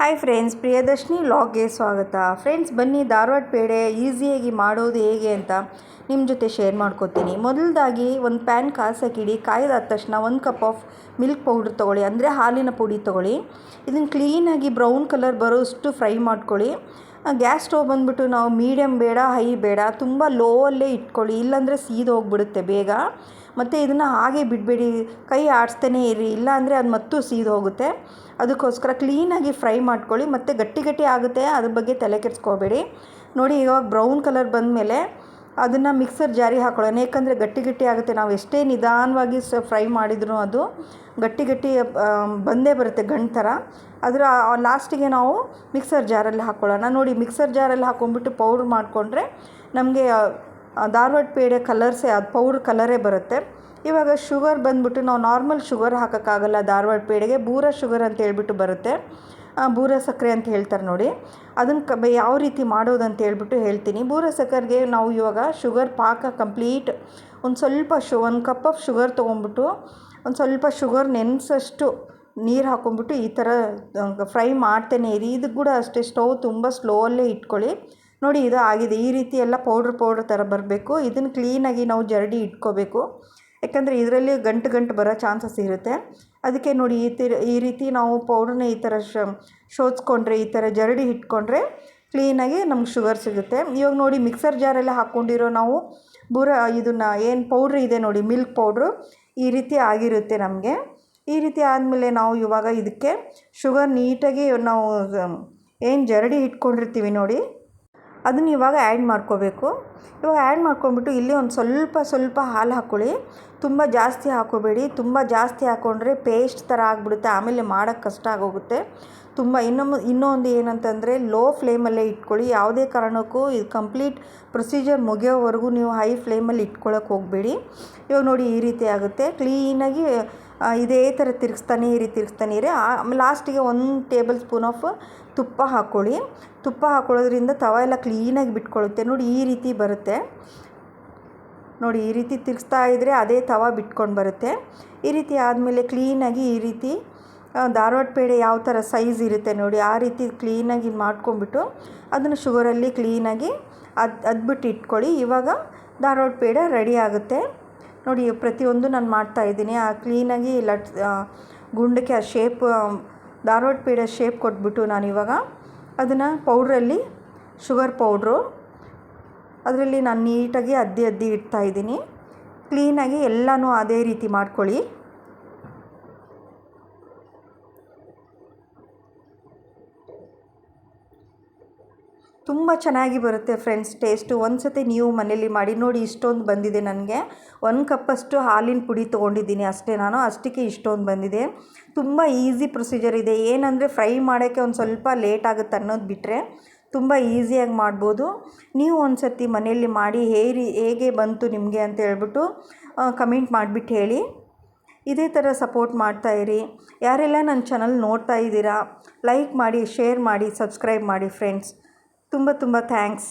Hi friends Priyadarshini ಲಾಗ್ಗೆ ಸ್ವಾಗತ. Friends ಬನ್ನಿ, ಧಾರವಾಡ ಪೇಡೆ ಈಸಿಯಾಗಿ ಮಾಡೋದು ಹೇಗೆ ಅಂತ ನಿಮ್ಮ ಜೊತೆ ಶೇರ್ ಮಾಡ್ಕೋತೀನಿ. ಮೊದಲದಾಗಿ ಒಂದು ಪ್ಯಾನ್ ಕಾಸಕ್ಕಿಡಿ ಕಾಯ್ದಾದ ತಕ್ಷಣ ಒಂದು ಕಪ್ ಆಫ್ ಮಿಲ್ಕ್ ಪೌಡ್ರ್ ತೊಗೊಳ್ಳಿ, ಅಂದರೆ ಹಾಲಿನ ಪುಡಿ ತೊಗೊಳ್ಳಿ. ಇದನ್ನು ಕ್ಲೀನಾಗಿ ಬ್ರೌನ್ ಕಲರ್ ಬರೋಷ್ಟು ಫ್ರೈ ಮಾಡ್ಕೊಳ್ಳಿ ಗ್ಯಾಸ್ ಸ್ಟೋವ್ ಬಂದುಬಿಟ್ಟು ನಾವು ಮೀಡಿಯಮ್ ಬೇಡ ಹೈ ಬೇಡ, ತುಂಬ ಲೋ ಅಲ್ಲೇ ಇಟ್ಕೊಳ್ಳಿ. ಇಲ್ಲಾಂದರೆ ಸೀದು ಹೋಗ್ಬಿಡುತ್ತೆ ಬೇಗ. ಮತ್ತು ಇದನ್ನು ಹಾಗೆ ಬಿಡಬೇಡಿ. ಕೈ ಆಡಿಸ್ತಾನೆ ಇರಿ. ಇಲ್ಲಾಂದರೆ ಅದು ಮತ್ತೂ ಸೀದು ಹೋಗುತ್ತೆ. ಅದಕ್ಕೋಸ್ಕರ ಕ್ಲೀನಾಗಿ ಫ್ರೈ ಮಾಡ್ಕೊಳ್ಳಿ. ಮತ್ತು ಗಟ್ಟಿ ಗಟ್ಟಿ ಆಗುತ್ತೆ. ಅದ್ರ ಬಗ್ಗೆ ತಲೆ ಕೆಡಿಸ್ಕೋಬೇಡಿ. ನೋಡಿ ಇವಾಗ ಬ್ರೌನ್ ಕಲರ್ ಬಂದಮೇಲೆ ಅದನ್ನು ಮಿಕ್ಸರ್ ಜಾರಿ ಹಾಕೊಳ್ಳೋಣ. ಏಕೆಂದರೆ ಗಟ್ಟಿ ಗಟ್ಟಿ ಆಗುತ್ತೆ. ನಾವು ಎಷ್ಟೇ ನಿಧಾನವಾಗಿ ಸ ಫ್ರೈ ಮಾಡಿದ್ರು ಅದು ಗಟ್ಟಿ ಗಟ್ಟಿ ಬಂದೇ ಬರುತ್ತೆ ಗಂಟು ಥರ ಅದರ ಲಾಸ್ಟಿಗೆ ನಾವು ಮಿಕ್ಸರ್ ಜಾರಲ್ಲಿ ಹಾಕ್ಕೊಳ್ಳೋಣ ನೋಡಿ ಮಿಕ್ಸರ್ ಜಾರಲ್ಲಿ ಹಾಕ್ಕೊಂಡ್ಬಿಟ್ಟು ಪೌಡ್ರ್ ಮಾಡಿಕೊಂಡ್ರೆ ನಮಗೆ ಧಾರವಾಡ ಪೇಡೆ ಕಲರ್ಸೇ ಅದು ಪೌಡ್ರ್ ಕಲರೇ ಬರುತ್ತೆ. ಇವಾಗ ಶುಗರ್ ಬಂದ್ಬಿಟ್ಟು ನಾವು ನಾರ್ಮಲ್ ಶುಗರ್ ಹಾಕೋಕ್ಕಾಗಲ್ಲ ಧಾರವಾಡ ಪೇಡೆಗೆ. ಬೂರ ಶುಗರ್ ಅಂತ ಹೇಳ್ಬಿಟ್ಟು ಬರುತ್ತೆ. ಬೂರ ಸಕ್ಕರೆ ಅಂತ ಹೇಳ್ತಾರೆ ನೋಡಿ. ಅದನ್ನು ಕ ಯಾವ ರೀತಿ ಮಾಡೋದು ಅಂತ ಹೇಳ್ಬಿಟ್ಟು ಹೇಳ್ತೀನಿ. ಬೂರ ಸಕ್ಕರೆಗೆ ನಾವು ಇವಾಗ ಶುಗರ್ ಪಾಕ ಕಂಪ್ಲೀಟ್ ಒಂದು ಸ್ವಲ್ಪ ಶು ಒಂದು ಕಪ್ ಆಫ್ ಶುಗರ್ ತೊಗೊಂಬಿಟ್ಟು ಒಂದು ಸ್ವಲ್ಪ ಶುಗರ್ ನೆನೆಸಷ್ಟು ನೀರು ಹಾಕ್ಕೊಂಬಿಟ್ಟು ಈ ಥರ ಫ್ರೈ ಮಾಡ್ತೇನೆ. ಇರಿ ಇದು ಕೂಡ ಅಷ್ಟೇ ಸ್ಟೌವ್ ತುಂಬ ಸ್ಲೋಲ್ಲೇ ಇಟ್ಕೊಳ್ಳಿ. ನೋಡಿ ಇದು ಆಗಿದೆ. ಈ ರೀತಿ ಎಲ್ಲ ಪೌಡ್ರ್ ಪೌಡ್ರ್ ಥರ ಬರಬೇಕು. ಇದನ್ನು ಕ್ಲೀನಾಗಿ ನಾವು ಜರಡಿ ಇಟ್ಕೋಬೇಕು. ಯಾಕಂದರೆ ಇದರಲ್ಲಿ ಗಂಟು ಗಂಟು ಬರೋ ಚಾನ್ಸಸ್ ಇರುತ್ತೆ. ಅದಕ್ಕೆ ನೋಡಿ ಈ ತಿ, ಈ ರೀತಿ ನಾವು ಪೌಡ್ರನ್ನ ಈ ಥರ ಶೋಧಿಸ್ಕೊಂಡ್ರೆ ಈ ಥರ ಜರಡಿ ಇಟ್ಕೊಂಡ್ರೆ ಕ್ಲೀನಾಗಿ ನಮ್ಗೆ ಶುಗರ್ ಸಿಗುತ್ತೆ. ಇವಾಗ ನೋಡಿ ಮಿಕ್ಸರ್ ಜಾರೆಲ್ಲ ಹಾಕ್ಕೊಂಡಿರೋ ನಾವು ಬುರ, ಇದನ್ನು ಏನು ಪೌಡ್ರ್ ಇದೆ ನೋಡಿ ಮಿಲ್ಕ್ ಪೌಡ್ರು ಈ ರೀತಿ ಆಗಿರುತ್ತೆ ನಮಗೆ. ಈ ರೀತಿ ಆದಮೇಲೆ ನಾವು ಇವಾಗ ಇದಕ್ಕೆ ಶುಗರ್ ನೀಟಾಗಿ ನಾವು ಏನು ಜರಡಿ ಇಟ್ಕೊಂಡಿರ್ತೀವಿ ನೋಡಿ ಅದನ್ನ ಇವಾಗ ಆ್ಯಡ್ ಮಾಡ್ಕೋಬೇಕು. ಇವಾಗ ಆ್ಯಡ್ ಮಾಡ್ಕೊಂಬಿಟ್ಟು ಇಲ್ಲಿ ಒಂದು ಸ್ವಲ್ಪ ಸ್ವಲ್ಪ ಹಾಲು ಹಾಕ್ಕೊಳ್ಳಿ ತುಂಬ ಜಾಸ್ತಿ ಹಾಕೋಬೇಡಿ ತುಂಬ ಜಾಸ್ತಿ ಹಾಕ್ಕೊಂಡ್ರೆ ಪೇಸ್ಟ್ ಥರ ಆಗಿಬಿಡುತ್ತೆ. ಆಮೇಲೆ ಮಾಡೋಕ್ಕೆ ಕಷ್ಟ ಆಗೋಗುತ್ತೆ. ತುಂಬ ಇನ್ನೊಂದು ಇನ್ನೊಂದು ಏನಂತಂದರೆ ಲೋ ಫ್ಲೇಮಲ್ಲೇ ಇಟ್ಕೊಳ್ಳಿ. ಯಾವುದೇ ಕಾರಣಕ್ಕೂ ಇದು ಕಂಪ್ಲೀಟ್ ಪ್ರೊಸೀಜರ್ ಮುಗಿಯೋವರೆಗೂ ನೀವು ಹೈ ಫ್ಲೇಮಲ್ಲಿ ಇಟ್ಕೊಳ್ಳೋಕೆ ಹೋಗಬೇಡಿ. ಇವಾಗ ನೋಡಿ ಈ ರೀತಿ ಆಗುತ್ತೆ. ಕ್ಲೀನಾಗಿ ಇದೇ ಥರ ತಿರುಗಿಸ್ತಾನೆ ಇರಿ ತಿರುಗಿಸ್ತಾನೆ ಇರಿ. ಲಾಸ್ಟಿಗೆ ಒಂದು ಟೇಬಲ್ ಸ್ಪೂನ್ ಆಫ್ ತುಪ್ಪ ಹಾಕ್ಕೊಳ್ಳಿ ತುಪ್ಪ ಹಾಕ್ಕೊಳ್ಳೋದ್ರಿಂದ ತವ ಎಲ್ಲ ಕ್ಲೀನಾಗಿ ಬಿಟ್ಕೊಳ್ಳುತ್ತೆ. ನೋಡಿ ಈ ರೀತಿ ಬರುತ್ತೆ. ನೋಡಿ ಈ ರೀತಿ ತಿರುಗಿಸ್ತಾ ಇದ್ದರೆ ಅದೇ ತವ ಬಿಟ್ಕೊಂಡು ಬರುತ್ತೆ. ಈ ರೀತಿ ಆದಮೇಲೆ ಕ್ಲೀನಾಗಿ ಈ ರೀತಿ ಧಾರವಾಡ ಪೇಡೆ ಯಾವ ಥರ ಸೈಜ್ ಇರುತ್ತೆ ನೋಡಿ, ಆ ರೀತಿ ಕ್ಲೀನಾಗಿ ಮಾಡ್ಕೊಂಬಿಟ್ಟು ಅದನ್ನು ಶುಗರಲ್ಲಿ ಕ್ಲೀನಾಗಿ ಅದು, ಅದ್ಬಿಟ್ಟು ಇಟ್ಕೊಳ್ಳಿ. ಇವಾಗ ಧಾರವಾಡ ಪೇಡೆ ರೆಡಿ ಆಗುತ್ತೆ. ನೋಡಿ, ಪ್ರತಿಯೊಂದು ನಾನು ಮಾಡ್ತಾಯಿದ್ದೀನಿ ಆ ಕ್ಲೀನಾಗಿ ಲಟ್ ಗುಂಡಕ್ಕೆ ಆ ಶೇಪ್ ಧಾರವಾಡ ಪೇಡೆ ಶೇಪ್ ಕೊಟ್ಬಿಟ್ಟು ನಾನು ಇವಾಗ ಅದನ್ನು ಪೌಡ್ರಲ್ಲಿ ಶುಗರ್ ಪೌಡ್ರು ಅದರಲ್ಲಿ ನಾನು ನೀಟಾಗಿ ಅದ್ದಿ ಅದ್ದಿ ಇಡ್ತಾಯಿದ್ದೀನಿ ಕ್ಲೀನಾಗಿ ಎಲ್ಲನೂ ಅದೇ ರೀತಿ ಮಾಡ್ಕೊಳ್ಳಿ. ತುಂಬ ಚೆನ್ನಾಗಿ ಬರುತ್ತೆ ಫ್ರೆಂಡ್ಸ್, ಟೇಸ್ಟು. ಒಂದು ಸತಿ ನೀವು ಮನೇಲಿ ಮಾಡಿ ನೋಡಿ ಇಷ್ಟೊಂದು ಬಂದಿದೆ ನನಗೆ. ಒಂದು ಕಪ್ಪಷ್ಟು ಹಾಲಿನ ಪುಡಿ ತೊಗೊಂಡಿದ್ದೀನಿ ಅಷ್ಟೇ ನಾನು, ಅಷ್ಟಕ್ಕೆ ಇಷ್ಟೊಂದು ಬಂದಿದೆ. ತುಂಬ ಈಸಿ ಪ್ರೊಸೀಜರ್ ಇದೆ. ಏನಂದರೆ ಫ್ರೈ ಮಾಡೋಕ್ಕೆ ಒಂದು ಸ್ವಲ್ಪ ಲೇಟ್ ಆಗುತ್ತೆ ಅನ್ನೋದು ಬಿಟ್ಟರೆ ತುಂಬ ಈಸಿಯಾಗಿ ಮಾಡ್ಬೋದು. ನೀವು ಒಂದು ಸತಿ ಮನೆಯಲ್ಲಿ ಮಾಡಿ ಹೇರಿ, ಹೇಗೆ ಬಂತು ನಿಮಗೆ ಅಂತ ಹೇಳ್ಬಿಟ್ಟು ಕಮೆಂಟ್ ಮಾಡಿಬಿಟ್ಟು ಹೇಳಿ. ಇದೇ ಥರ ಸಪೋರ್ಟ್ ಮಾಡ್ತಾಯಿರಿ ಯಾರೆಲ್ಲ ನನ್ನ ಚಾನಲ್ ನೋಡ್ತಾ ಇದ್ದೀರಾ, ಲೈಕ್ ಮಾಡಿ, ಶೇರ್ ಮಾಡಿ, ಸಬ್ಸ್ಕ್ರೈಬ್ ಮಾಡಿ ಫ್ರೆಂಡ್ಸ್. ತುಂಬ ತುಂಬ ಥ್ಯಾಂಕ್ಸ್.